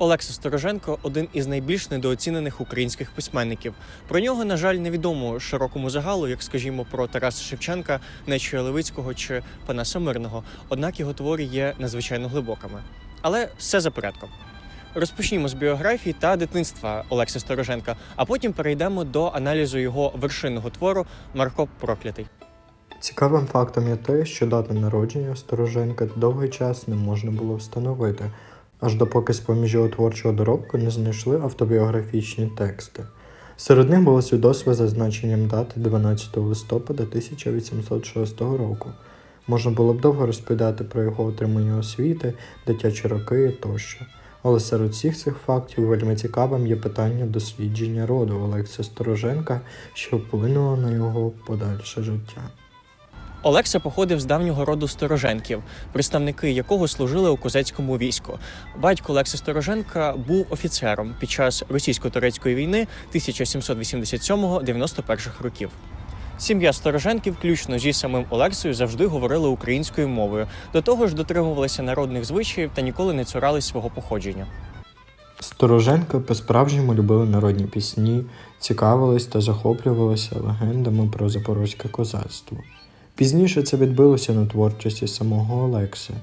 Олекса Стороженко один із найбільш недооцінених українських письменників. Про нього, на жаль, невідомо широкому загалу, як скажімо, про Тараса Шевченка, Нечія Левицького чи Панаса Мирного. Однак його твори є надзвичайно глибокими. Але все за порядком. Розпочнімо з біографії та дитинства Олекси Стороженка, а потім перейдемо до аналізу його вершинного твору Марко Проклятий. Цікавим фактом є те, що дату народження Стороженка довгий час не можна було встановити, аж допоки з-поміж його творчого доробку не знайшли автобіографічні тексти. Серед них було свідоцтво за значенням дати 12 листопада 1806 року. Можна було б довго розповідати про його отримання освіти, дитячі роки тощо. Але серед всіх цих фактів вельми цікавим є питання дослідження роду Олекса Стороженка, що вплинуло на його подальше життя. Олекса походив з давнього роду Стороженків, представники якого служили у козацькому війську. Батько Олекса Стороженка був офіцером під час російсько-турецької війни 1787-91 років. Сім'я Стороженків, включно зі самим Олексою, завжди говорили українською мовою. До того ж, дотримувалися народних звичаїв та ніколи не цурались свого походження. Стороженка по-справжньому любили народні пісні, цікавились та захоплювалися легендами про запорозьке козацтво. Пізніше це відбилося на творчості самого Олекси.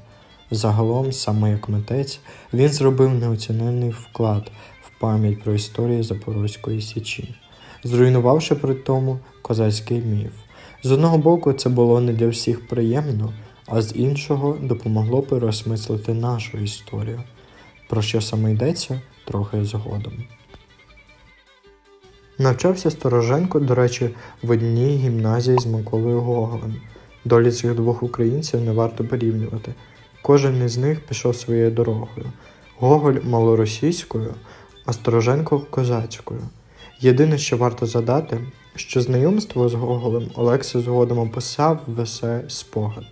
Загалом, саме як митець, він зробив неоціненний вклад в пам'ять про історію Запорозької Січі, зруйнувавши при тому козацький міф. З одного боку, це було не для всіх приємно, а з іншого допомогло переосмислити нашу історію, про що саме йдеться трохи згодом. Навчався Стороженко, до речі, в одній гімназії з Миколою Гоголем. Долі цих двох українців не варто порівнювати. Кожен із них пішов своєю дорогою. Гоголь малоросійською, а Стороженко козацькою. Єдине, що варто задати, що знайомство з Гоголем Олекса згодом описав в есе спогад.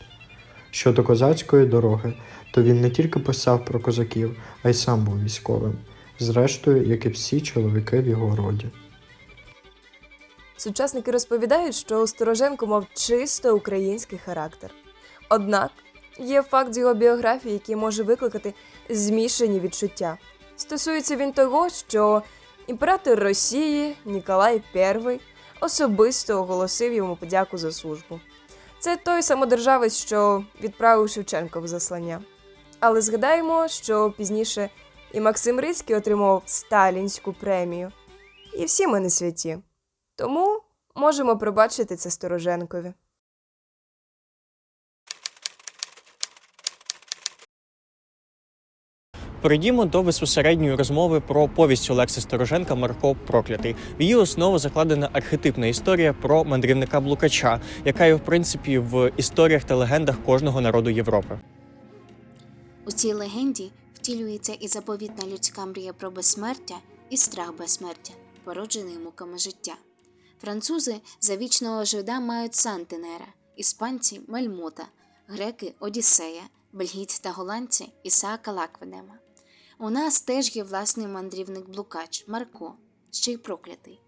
Щодо козацької дороги, то він не тільки писав про козаків, а й сам був військовим, зрештою, як і всі чоловіки в його роді. Сучасники розповідають, що у Стороженко мав чисто український характер. Однак є факт з його біографії, який може викликати змішані відчуття. Стосується він того, що імператор Росії Ніколай І особисто оголосив йому подяку за службу. Це той самодержавець, що відправив Шевченка в заслання. Але згадаємо, що пізніше і Максим Рицький отримав сталінську премію. І всі ми не святі. Тому можемо пробачити це Стороженкові. Перейдімо до безпосередньої розмови про повість Олекси Стороженка Марко Проклятий. В її основу закладена архетипна історія про мандрівника Блукача, яка є в принципі в історіях та легендах кожного народу Європи. У цій легенді втілюється і заповітна людська мрія про безсмертя, і страх безсмертя, породжений муками життя. Французи за вічного жида мають Сантенера, іспанці Мельмота, греки Одіссея, бельгійці та голландці Ісаака Лаквенема. У нас теж є власний мандрівник блукач Марко, ще й проклятий.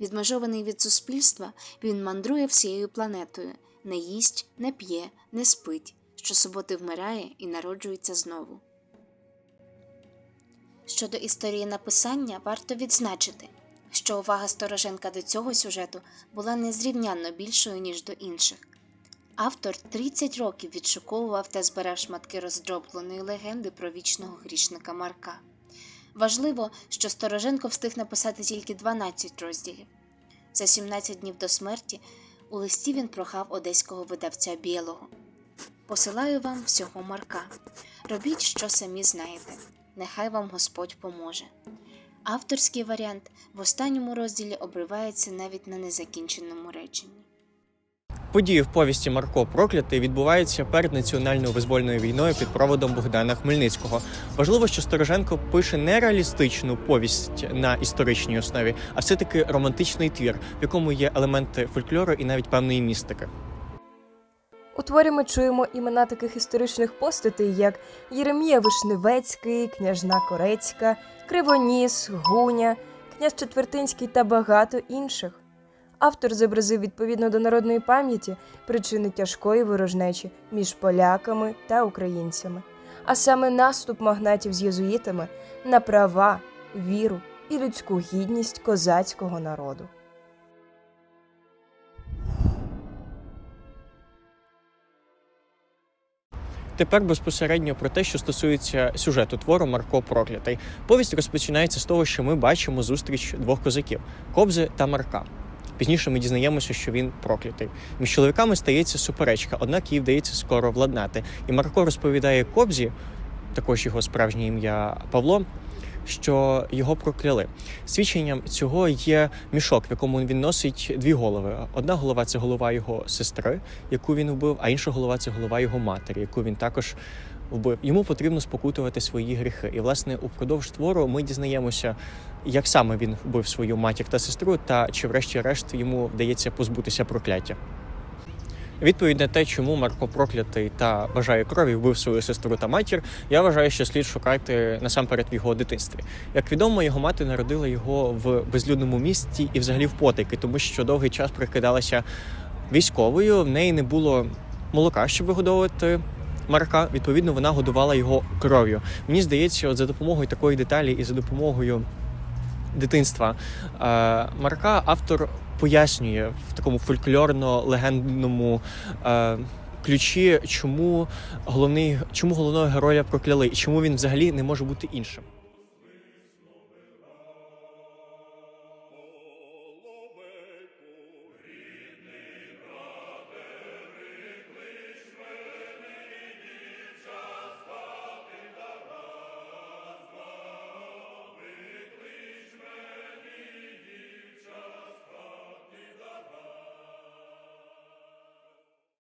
Відмежований від суспільства, він мандрує всією планетою, не їсть, не п'є, не спить, щосуботи вмирає і народжується знову. Щодо історії написання, варто відзначити, що увага Стороженка до цього сюжету була незрівнянно більшою, ніж до інших. Автор 30 років відшуковував та збирав шматки роздробленої легенди про вічного грішника Марка. Важливо, що Стороженко встиг написати тільки 12 розділів. За 17 днів до смерті у листі він прохав одеського видавця Білого. Посилаю вам всього Марка. Робіть, що самі знаєте. Нехай вам Господь поможе. Авторський варіант в останньому розділі обривається навіть на незакінченому реченні. Події в повісті Марко Проклятий відбуваються перед національною визвольною війною під проводом Богдана Хмельницького. Важливо, що Стороженко пише не реалістичну повість на історичній основі, а все таки романтичний твір, в якому є елементи фольклору і навіть певної містики. У творі ми чуємо імена таких історичних постатей, як Єремія Вишневецький, княжна Корецька, Кривоніс, Гуня, князь Четвертинський та багато інших. Автор зобразив відповідно до народної пам'яті причини тяжкої ворожнечі між поляками та українцями. а саме наступ магнатів з єзуїтами на права, віру і людську гідність козацького народу. Тепер безпосередньо про те, що стосується сюжету твору Марко Проклятий. Повість розпочинається з того, що ми бачимо зустріч двох козаків Кобзи та Марка. Пізніше ми дізнаємося, що він проклятий. Між чоловіками стається суперечка, однак їй вдається скоро владнати. І Марко розповідає Кобзі, також його справжнє ім'я Павло, що його прокляли. Свідченням цього є мішок, в якому він носить дві голови. Одна голова це голова його сестри, яку він вбив, а інша голова це голова його матері, яку він також вбив. Йому потрібно спокутувати свої гріхи. І, власне, упродовж твору ми дізнаємося, як саме він вбив свою матір та сестру, та чи, врешті-решт, йому вдається позбутися прокляття. Відповідь на те, чому Марко проклятий та бажає крові вбив свою сестру та матір, я вважаю, що слід шукати насамперед в його дитинстві. Як відомо, його мати народила його в безлюдному місті і взагалі в потайки, тому що довгий час прикидалася військовою. В неї не було молока, щоб вигодовувати Марка. Відповідно, вона годувала його кров'ю. Мені здається, от за допомогою такої деталі і за допомогою дитинства е, Марка автор пояснює в такому фольклорно-легендному е, ключі, чому головний, чому головного героя прокляли і чому він взагалі не може бути іншим.